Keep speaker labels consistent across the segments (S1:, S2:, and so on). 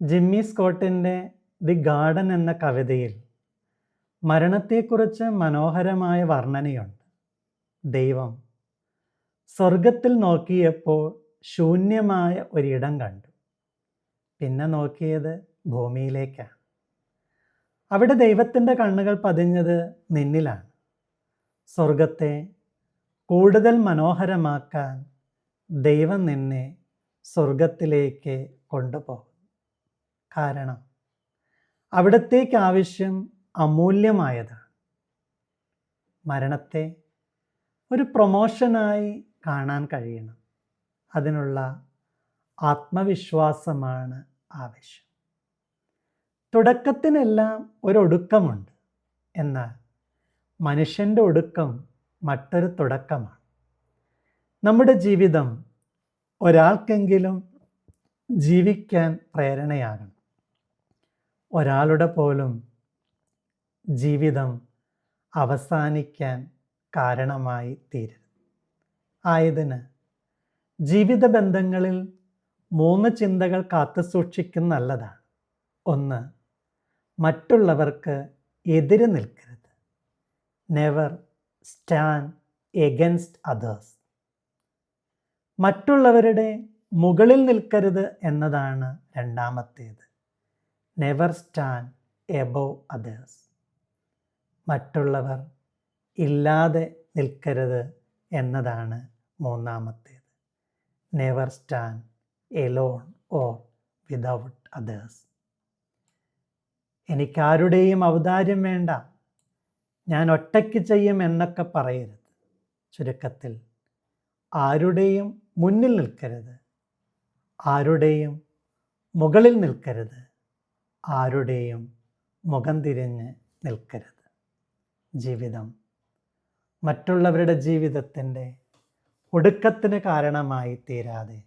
S1: Jimmy സ്കോട്ടിന്റെ the garden എന്ന കവിതയിൽ മരണത്തെക്കുറിച്ച് മനോഹരമായ വർണനയുണ്ട്. ദൈവം സ്വർഗത്തിൽ നോക്കിയപ്പോൾ ശൂന്യമായ ഒരിടം കണ്ടു. പിന്നെ നോക്കിയത് ഭൂമിയിലേക്കാണ്. അവിടെ ദൈവത്തിന്റെ കണ്ണുകൾ പതിഞ്ഞത് നിന്നിലാണ്. സ്വർഗത്തെ കൂടുതൽ മനോഹരമാക്കാൻ ദൈവം നിന്നെ സ്വർഗത്തിലേക്ക് കൊണ്ടുപോകും. കാരണം. അവിടത്തേക്ക് ആവശ്യം അമൂല്യമായതാണ് മരണത്തെ ഒരു പ്രൊമോഷനായി കാണാൻ കഴിയണം. അതിനുള്ള ആത്മവിശ്വാസമാണ് ആവശ്യം. തുടക്കത്തിനെല്ലാം ഒരൊടുക്കമുണ്ട് എന്നാൽ മനുഷ്യന്റെ ഒടുക്കം മറ്റൊരു തുടക്കമാണ്. നമ്മുടെ ജീവിതം ഒരാൾക്കെങ്കിലും ജീവിക്കാൻ പ്രേരണയാകണം. ഒരാളുടെ പോലും ജീവിതം അവസാനിക്കാൻ കാരണമായി തീരരുത്. ആയതിന് ജീവിത ബന്ധങ്ങളിൽ മൂന്ന് ചിന്തകൾ കാത്തു സൂക്ഷിക്കുന്ന നല്ലതാണ്. ഒന്ന് മറ്റുള്ളവർക്ക് എതിര് നിൽക്കരുത്. നെവർ സ്റ്റാൻഡ് എഗൻസ്റ്റ് അതേഴ്സ് മറ്റുള്ളവരുടെ മുകളിൽ നിൽക്കരുത് എന്നതാണ് രണ്ടാമത്തേത്. നെവർ സ്റ്റാൻഡ് എബോ അതേഴ്സ് മറ്റുള്ളവർ ഇല്ലാതെ നിൽക്കരുത് എന്നതാണ് മൂന്നാമത്തേത്. Never stand alone or without others എനിക്കാരുടെയും ഔദാര്യം വേണ്ട. ഞാൻ ഒറ്റയ്ക്ക് ചെയ്യും എന്നൊക്കെ പറയരുത്. ചുരുക്കത്തിൽ ആരുടെയും മുന്നിൽ നിൽക്കരുത്. ആരുടെയും മുകളിൽ നിൽക്കരുത്. ആരുടെയും മുഖം തിരിഞ്ഞ് നിൽക്കരുത്. ജീവിതം മറ്റുള്ളവരുടെ ജീവിതത്തിന്റെ ഒടുക്കത്തിന് കാരണമായി തീരാതെ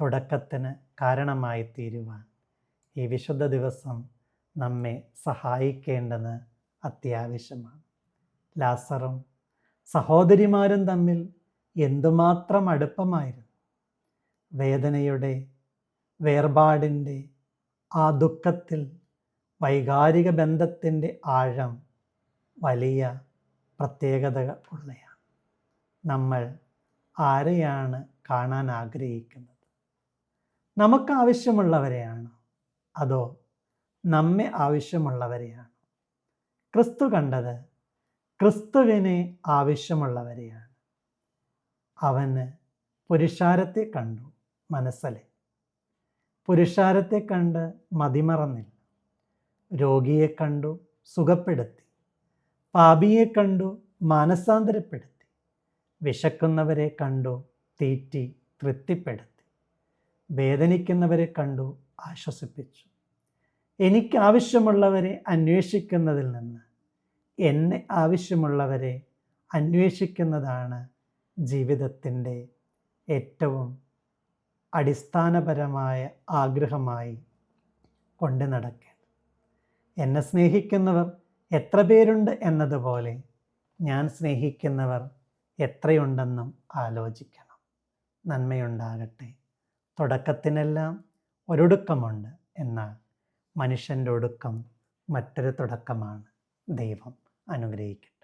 S1: തുടക്കത്തിന് കാരണമായി തീരുവാൻ ഈ വിശുദ്ധ ദിവസം നമ്മെ സഹായിക്കേണ്ടത് അത്യാവശ്യമാണ്. ലാസറും സഹോദരിമാരും തമ്മിൽ എന്തുമാത്രം അടുപ്പമായിരുന്നു? വേദനയുടെ വേർപാടിന്റെ ആ ദുഃഖത്തിൽ വൈകാരിക ബന്ധത്തിന്റെ ആഴം വലിയ പ്രത്യേകതകൾ ഉള്ളയാണ്. നമ്മൾ ആരെയാണ് കാണാൻ ആഗ്രഹിക്കുന്നത്? നമുക്ക് ആവശ്യമുള്ളവരെയാണ് അതോ നമ്മെ ആവശ്യമുള്ളവരെയാണ്? ക്രിസ്തു കണ്ടത് ക്രിസ്തുവിനെ ആവശ്യമുള്ളവരെയാണ്. അവന് പുരുഷാരത്തെ കണ്ടു മനസ്സലെ. പുരുഷാരത്തെ കണ്ട് മതിമറന്നില്ല. രോഗിയെ കണ്ടു സുഖപ്പെടുത്തി. പാപിയെ കണ്ടു മാനസാന്തരപ്പെടുത്തി. വിശക്കുന്നവരെ കണ്ടു തീറ്റി തൃപ്തിപ്പെടുത്തി. വേദനിക്കുന്നവരെ കണ്ടു ആശ്വസിപ്പിച്ചു. എനിക്ക് ആവശ്യമുള്ളവരെ അന്വേഷിക്കുന്നതിൽ നിന്ന് എന്നെ ആവശ്യമുള്ളവരെ അന്വേഷിക്കുന്നതാണ് ജീവിതത്തിന്റെ ഏറ്റവും അടിസ്ഥാനപരമായ ആഗ്രഹമായി കൊണ്ട് നടക്കേണ്ടത്. എന്നെ സ്നേഹിക്കുന്നവർ എത്ര പേരുണ്ട് എന്നതുപോലെ ഞാൻ സ്നേഹിക്കുന്നവർ എത്രയുണ്ടെന്നും ആലോചിക്കണം. നന്മയുണ്ടാകട്ടെ. തുടക്കത്തിനെല്ലാം ഒരൊടുക്കമുണ്ട് എന്നാൽ മനുഷ്യന്റെ ഒടുക്കം മറ്റൊരു തുടക്കമാണ് ദൈവം അനുഗ്രഹിക്കട്ടെ.